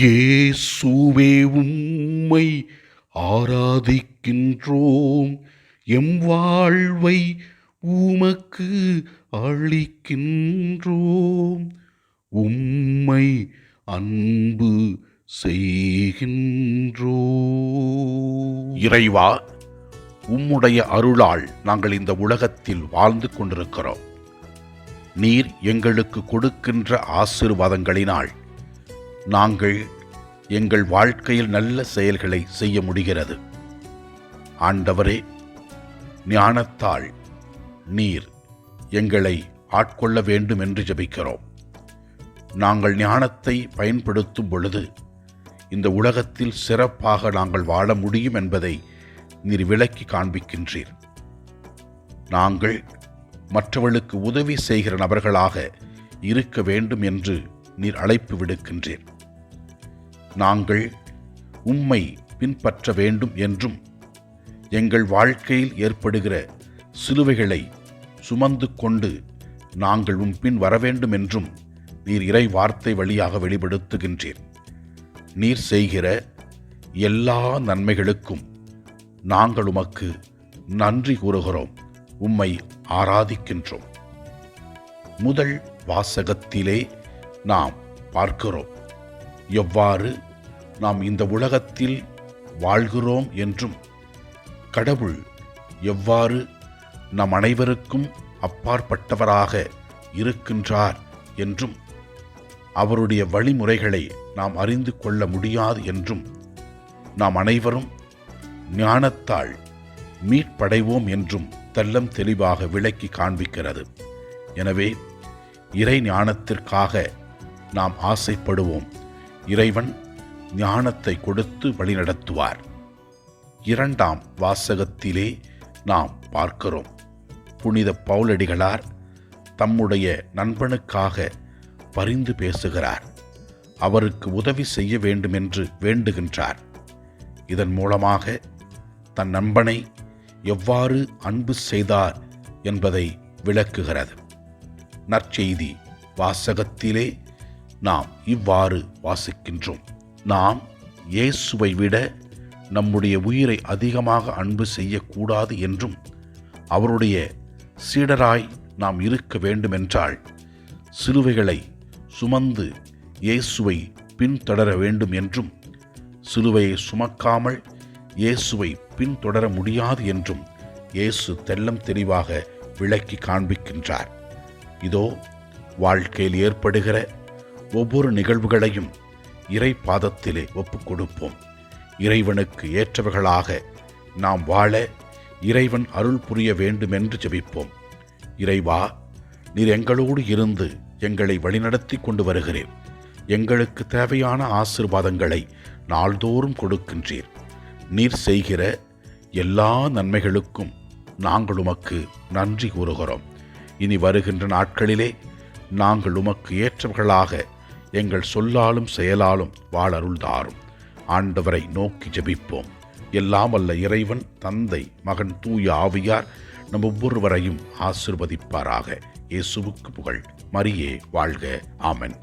இயேசுவே உம்மை ஆராதிக்கின்றோம். எம் வாழ்வை உமக்கு அளிக்கின்றோம். உம்மை அன்பு செய்கின்றோம். இறைவா உம்முடைய அருளால் நாங்கள் இந்த உலகத்தில் வாழ்ந்து கொண்டிருக்கிறோம். நீர் எங்களுக்கு கொடுக்கின்ற ஆசீர்வாதங்களினால் நாங்கள் எங்கள் வாழ்க்கையில் நல்ல செயல்களை செய்ய முடிகிறது. ஆண்டவரே ஞானத்தால் நீர் எங்களை ஆட்கொள்ள வேண்டும் என்று ஜெபிக்கிறோம். நாங்கள் ஞானத்தை பயன்படுத்தும் பொழுது இந்த உலகத்தில் சிறப்பாக நாங்கள் வாழ முடியும் என்பதை நீர் விளக்கி காண்பிக்கின்றீர். நாங்கள் மற்றவர்களுக்கு உதவி செய்கிற நபர்களாக இருக்க வேண்டும் என்று நீர் அழைப்பு விடுக்கின்றீர். நாங்கள் உம்மை பின்பற்ற வேண்டும் என்றும் எங்கள் வாழ்க்கையில் ஏற்படுகிற சிலுவைகளை சுமந்து கொண்டு நாங்கள் உம் பின் வர என்றும் நீர் இறை வார்த்தை வழியாக வெளிப்படுத்துகின்றீர். நீர் செய்கிற எல்லா நன்மைகளுக்கும் நாங்கள் உமக்கு நன்றி கூறுகிறோம். உம்மை ஆராதிக்கின்றோம். முதல் வாசகத்திலே நாம் பார்க்கிறோம். எவ்வாறு நாம் இந்த உலகத்தில் வாழ்கிறோம் என்றும் கடவுள் எவ்வாறு நம் அனைவருக்கும் அப்பாற்பட்டவராக இருக்கின்றார் என்றும் அவருடைய வழிமுறைகளை நாம் அறிந்து கொள்ள முடியாது என்றும் நாம் அனைவரும் ஞானத்தால் மீட்படைவோம் என்றும் தெல்லம் தெளிவாக விளக்கி காண்பிக்கிறது. எனவே இறை ஞானத்திற்காக நாம் ஆசைப்படுவோம். இறைவன் ஞானத்தை கொடுத்து வழிநடத்துவார். இரண்டாம் வாசகத்திலே நாம் பார்க்கிறோம். புனித பவுலடிகளார் தம்முடைய நண்பனுக்காக பரிந்து பேசுகிறார். அவருக்கு உதவி செய்ய வேண்டுமென்று வேண்டுகின்றார். இதன் மூலமாக தன் நண்பனை எவ்வாறு அன்பு செய்தார் என்பதை விளக்குகிறது. நற்செய்தி வாசகத்திலே நாம் இவ்வாறு வாசிக்கின்றோம். நாம் இயேசுவை விட நம்முடைய உயிரை அதிகமாக அன்பு செய்யக்கூடாது என்றும் அவருடைய சீடராய் நாம் இருக்க வேண்டுமென்றால் சிலுவைகளை சுமந்து இயேசுவை பின்தொடர வேண்டும் என்றும் சிலுவையை சுமக்காமல் இயேசுவை பின்தொடர முடியாது என்றும் இயேசு தெல்லம் தெளிவாக விளக்கி காண்பிக்கின்றார். இதோ வாழ்க்கையில் ஏற்படுகிற ஒவ்வொரு நிகழ்வுகளையும் இறை பாதத்திலே ஒப்புக் கொடுப்போம் இறைவனுக்கு ஏற்றவர்களாக நாம் வாழ இறைவன் அருள் புரிய வேண்டுமென்று ஜெபிப்போம். இறைவா நீர் எங்களோடு இருந்து எங்களை வழிநடத்தி கொண்டு வருகிறேன் எங்களுக்கு தேவையான ஆசிர்வாதங்களை நாள்தோறும் கொடுக்கின்றீர். நீர் செய்கிற எல்லா நன்மைகளுக்கும் நாங்கள் உமக்கு நன்றி கூறுகிறோம். இனி வருகின்ற நாட்களிலே நாங்கள் உமக்கு ஏற்றவர்களாக எங்கள் சொல்லாலும் செயலாலும் வாழருள் தாரும் ஆண்டவரை நோக்கி ஜெபிப்போம். எல்லாம் அல்ல இறைவன் தந்தை மகன் தூய ஆவியார் நம் ஒவ்வொருவரையும் ஆசிர்வதிப்பாராக. இயேசுவுக்கு புகழ். மரியே வாழ்க. ஆமன்.